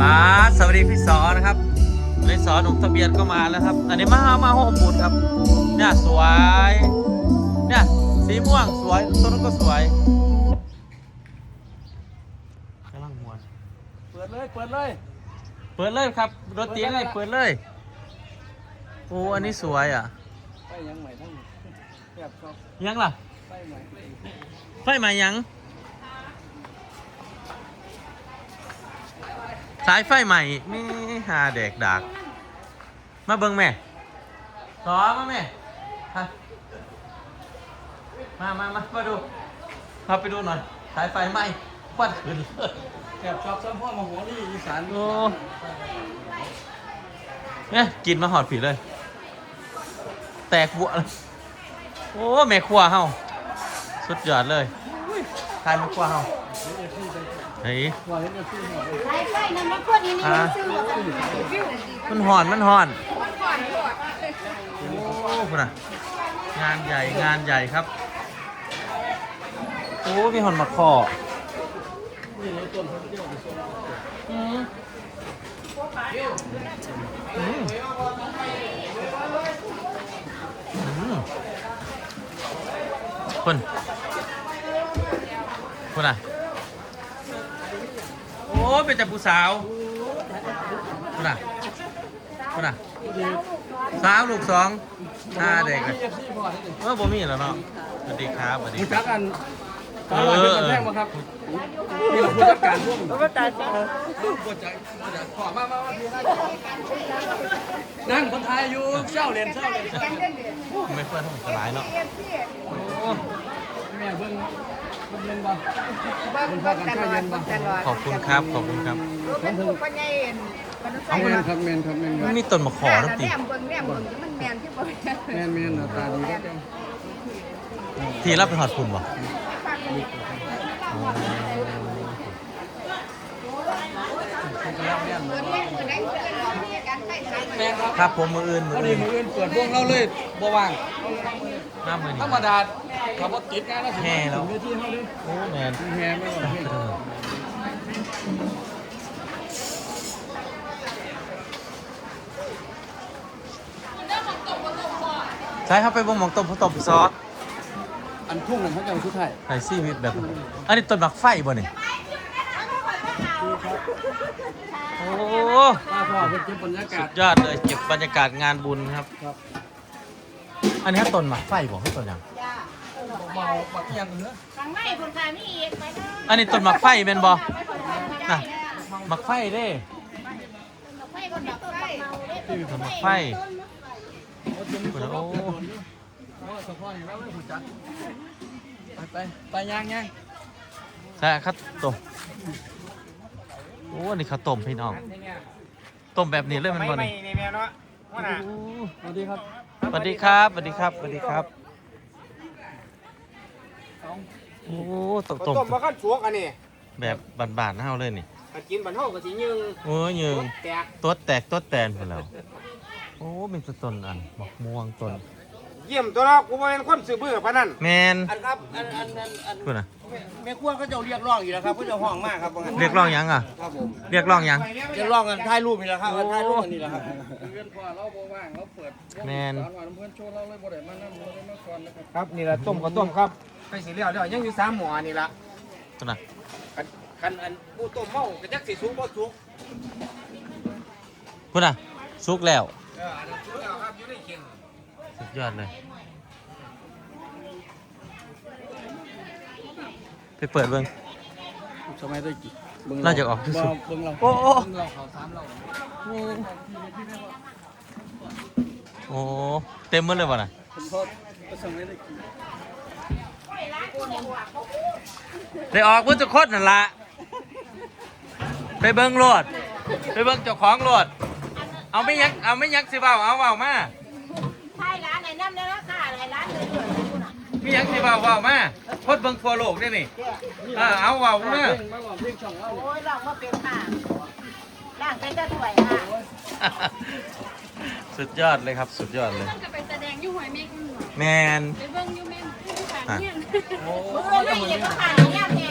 มาสวัสดีพี่สอนะครับเลยสอหนุ่มทะเบียนก็มาแล้วครับ อันนี้มามาห้องบุญครับ เนี่ยสวย เนี่ยสีม่วงสวยต้นนั้นก็สวยกำลังมวนเปิดเลยเปิดเลยเปิดเลยครับรถตีเลยเปิดเลยโอ้อันนี้สวยอะไปยังใหม่ทั้งแบบชอบยังล่ะไปใหม่ไฟใหม่ยัง สายไฟใหม่มีหาเด็กดัก มาเบิ่งแม่สอมาแม่ฮะมามามามาดูพาไปดูหน่อย สายไฟไหม้ควันขึ้นเลยแบบชอบซ้ำพ่อมาหัวนี่อีสานโอ้เนี่ยกินมาหอดผีเลย แตกบัวเลยโอ้แม่ครัวเฮาสุดยอดเลยทายแม่ครัวเฮา เฮ้ยว่าเห็นกันที่หัวเลยใช่ใช่นั่นมันคนนี้นี่มันซื้อว่าฟิวมันหอนมันหอนโอ้คุณน่ะงานใหญ่งานใหญ่ครับโอ้มีหอนมาคอนี่เราต้นพันเดียวไปส่งอืมอืมอืมคุณคุณอะ โอ้เป็นแต่ผู้สาวคุณอะคุณอะสาวลูกสองห้าเด็กเลยเอฟซีพอให้เลยเออบ่มีแล้วเนาะสวัสดีครับสวัสดีผู้คจัรับกกันตอนเราเป็นแท่งมาครับนี่เราผู้จัดการร่วมก็ตายสิผู้จัดผู้จัดขอมามามาทีนั่งคนไทยอยู่เช่าเรียนเช่าเรียนเช่าไม่เพื่อนทั้งสลายเนาะโอ้แม่เบิ่ง เบิ่งเล่นบ่เบิ่งเบิ่งตลอดเบิ่งตลอดขอบคุณครับ ขอบคุณครับรู้เป็นลูกปัญญาเอ็นมันต้องใส่แมนครับแมนครับแมนมันมีต้นมะขอแม่น้ำตีแนมเบิ่งแนมเบิ่งมันแมนที่บ่แมนแมนหน้าตาดีครับทีรับไปหอดคุณบ่ ครับผมมืออื่นมืพออดีอื่นมืออื่นเปิดวงเราเลยบ่ว่างหน้ามือธรนี่รมดาขับรถติดงานแล้วแห่แล้วเวทีเขาดิโอ้แมนแห่ไม่หรอกพี่เออใช่ครับไปบ่งหมองต้มผสมซอสอันทุ่งนั่นเขาจะเอาชุดไทยไอซี่วิตแบบ อันนี้ต้นหมักไฟบ่นี่ โอ้ป้าพ่อเป็นเก็บบรรยากาสุศ ดยอดเลยเก็บบรรยากาศงานบุญครับครับอันนี้ต้นหมักไฟบอกให้ต้นยังเมาบักยังเนือทางไหนคนขายมีอีกไปนะอันนี้ต้นหมักไฟเป็นบ่น่ะหมักไฟเด้ไดับไฟต้นหมักไฟเอาจนมีคนรอบเดือดร้อนอยู่โอ้สะพอนอย่างเราเลยผู้จัดไปไปไปย่างย่างใช่ครับต้ม โอ้อันนี้ข้าวต้มพี่น้อง ต้มแบบนี้เลยมันบ่นี่ในแมวเนาะว่าน่ะสวัสดีครับสวัสดีครับสวัสดีครับสวัสดีครับ โอ้ต้มต้ต้มมมาขั้นสวกอันนี้แบบบานๆเฮาเลยนี่ถ้ากินบันเท่ากับสียึงโอ้ยยืงแตกตัวแตกตัวแตนไปแล้วโอ้เป็นต้นอันบักม่วงต้น เยี่ยมตัวเรากูเป็นคนซื้อเบื่อพนันแมนอันครับอันอันอันอันคุณน่ะแม่ครัวก็จะเรียกร้องอยู่แล้วครับก็จะห้องมากครับว่างั้นเรียกร้องหยังอะ ครับผมเรียกร้องหยัง เรียกร้องกันถ่ายรูปนี่แหละครับถ่ายรูปกันนี่แหละครับเพื่อนพ่อเราบ่ว่างเราเปิดวงแม่นสารวันเพื่อนโชว์เราเลยบ่ได้มานั่งเราเลยมาก่อนนะครับครับนี่แหละต้มก็ต้มครับไปสีเหลี้ยวเดี๋ยวยังอยู่สามหม้อนี่ละคุณน่ะคันคันอันผู้ต้มเมาก็จักสิสุกบ่สุกคุณน่ะสุกแล้วเอออันนั้นสุกแล้วครับอยู่ในเข่ง สุดยอดเลย ไปเปิดเบิ้งสมัยได้กี่บิ่งน่าจะออกที่สุดเบิ่งเราโอ้โอ้เบิ่งเราเขาสามเราโอ้เต็มหมดเลยวะน่ะผมโทษก็สมัยได้กี่ได้ออกมือจะคดนั่นละไปเบิ้งโลดไปเบิ้งเจ้าของโลดเอาไม่ยักเอาไม่ยักสิเบาเอาเบามา คุณอะไม่ยักสิเบาเบามาพดเบิ้งทั่วโลกได้นี่เออเอาเบามาเพลงมาบอกเพลงช่องเราเนี่ยโอ้ยเราก็เป็นค่ะร่างเป็นจะถวยค่ะสุดยอดเลยครับ สุดยอดเลย ต้องจะไปแสดงอยุ่หอยเมฆอยู่หน่อยแมนไปเบิ่งอยุ่แม่งผู้ขายเนี่ยโอ้เมื่อไม่เห็นก็ขายอย่างเงี้ยแม่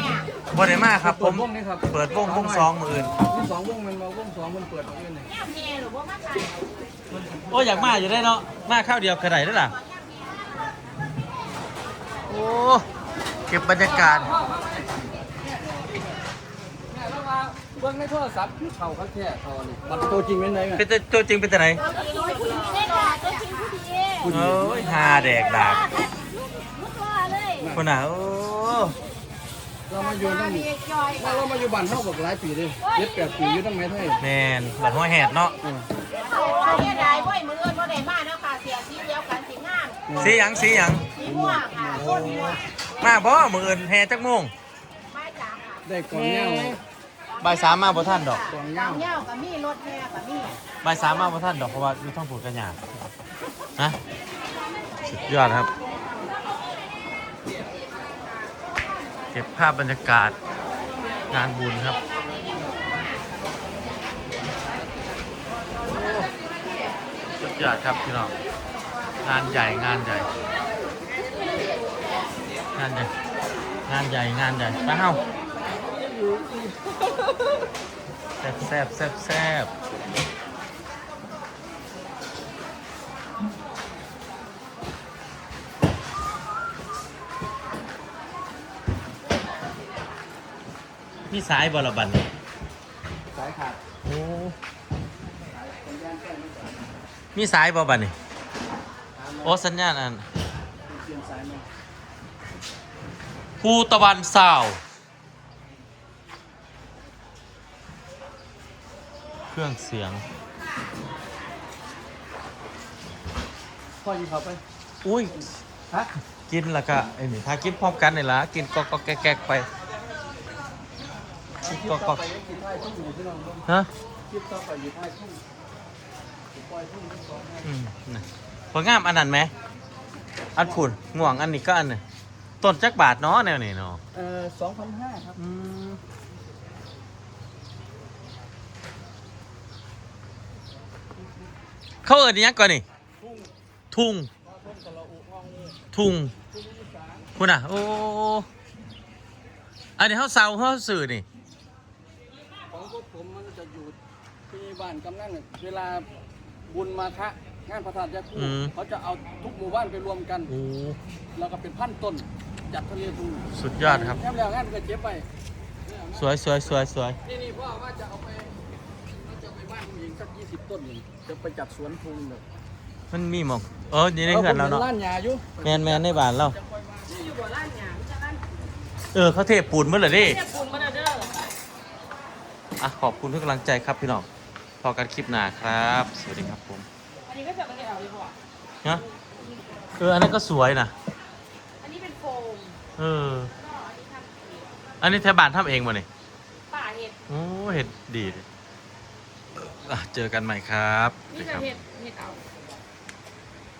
บ่ได้มากครับ ผมวงนี่ครับเปิดวงวงซองมืออื่นมีสองวงมันมาวงสองมันเปิดตรงนี้นี่แง่แง่หรือว่ามาขายโอ้อยากมาอยู่ได้เนาะมาข้าวเดียวกระไดได้ล่ะโอ้ เก็บบรรยากาศแม่แล้วมาเบิ่งในโทรศัพท์เขาเขาแค่เขานี่บัตรตัวจริงเป็นไงแม่เป็นแต่ตัวจริงเป็นแต่ไหนร้อยผู้หญิงได้หรอตัวจริงผู้ดีโอ้ยฮาแดกดากมุดว่าเลยคนน่ะโอ้เรามาอยู่ตั้งมีจอยว่าเรามาอยู่บ้านเฮาบอกหลายปีเลยเจ็ดแปดปีอยู่ตั้งไหนไทยแมนบัดห้อยแหดเนาะเออโอ้ยได้บ่อยมือเอิ้นบ่ได้มาเนาะค่ะเสียสีเดียวกันสีงามสีหยังสีหยังสีม่วงค่ะต้น ม่วงมาบ่มืออื่นแห่จักโมงไม่จ้าค่ะได้กล่องเงาบ่ายสามมาบ่ท่านดอกกล่องเงาเงาเงากับมีรถแม่กับมีบ่ายสามมาบ่ท่านดอกเพราะว่าอยู่ท้องผูกกันยากฮะสุดยอดครับ เก็บภาพบรรยากาศงานบุญครับสุดยอดครับพี่น้องงานใหญ่งานใหญ่ งานใหญ่ งานใหญ่งานใหญ่ไปเฮ้าแซ่บแซ่บแซ่บแซ่บมีสายบอลบันนี่สายขาดโอ้มีสายบอบันนี่โอ้สัญญาณอัน เปลี่ยนสายมา ภูตะวันสาว เครื่องเสียงพ่อยิงเขาไป อุ้ย ฮะ กินแล้วก็ไอ้นี่ถ้ากินพร้อมกันนี่ละกินก็ก็แก๊กๆไปคลิปก็ต่ก็อไปกินท้ายทุ่งอยู่ที่น้องเบิ่งฮะคลิปต่อไปอยู่ท้ายทุ่งปล่อยทุ่งที่สองให้อืมน่ะพองามอันนั้นไหมอันผุนง่วงอันนี้ก็อันนี้ ต้นจักบาทเนาะแนวนี้เนาะเอ่อสองพันห้าครับ อืมเขาเอินอิหยังก่อนนี่ ทุ่งทุ่งคุณอะ โอ้ อันนี้เขาเซาเขาสื่อนี่ ของพวกผมมันจะอยู่ที่บ้านกำนันน่ะเวลาบุญมาฆะ งานพระธาตุยาคูอืม เขาจะเอาทุกหมู่บ้านไปรวมกัน โอ้ แล้วก็เป็นพันต้นจัดทะเลทุ่งสุดยอดครับ แค่แล้วงานก็เก็บไปสวยสวยสวยสวยนี่นี่พ่อว่าจะเอาไปว่าจะเอาไปบ้านผู้หญิงสักยี่สิบต้นหนึ่งจะไปจัดสวนทุ่งเลยมันมีหมอกเออนี่ในเหือนเราเนาะล้านยาอยู่แมนแมนในบ้านเรา อยู่บ่ร้านหยังจะร้านเออเขาเทปูนเมื่อไหร่ดิเนี่ยปูนมาเด้อ อะขอบคุณทุกกำลังใจครับพี่น้องพอกันคลิปหน้าครับ สวัสดีครับผมอั นนี้ก็จะไม่ได้เอาดีกว่านะเอออันนั้นก็สวยนะอันนี้เป็นโฟมเออก็อันนี้ทำเองอันนี้แทบบ้านทำเองมาเนี่ยป่าเห็ด โอ้เห็ดดีดิอะเจอกันใหม่ครับนี่คจะรับ เห็ดเห็ดเอา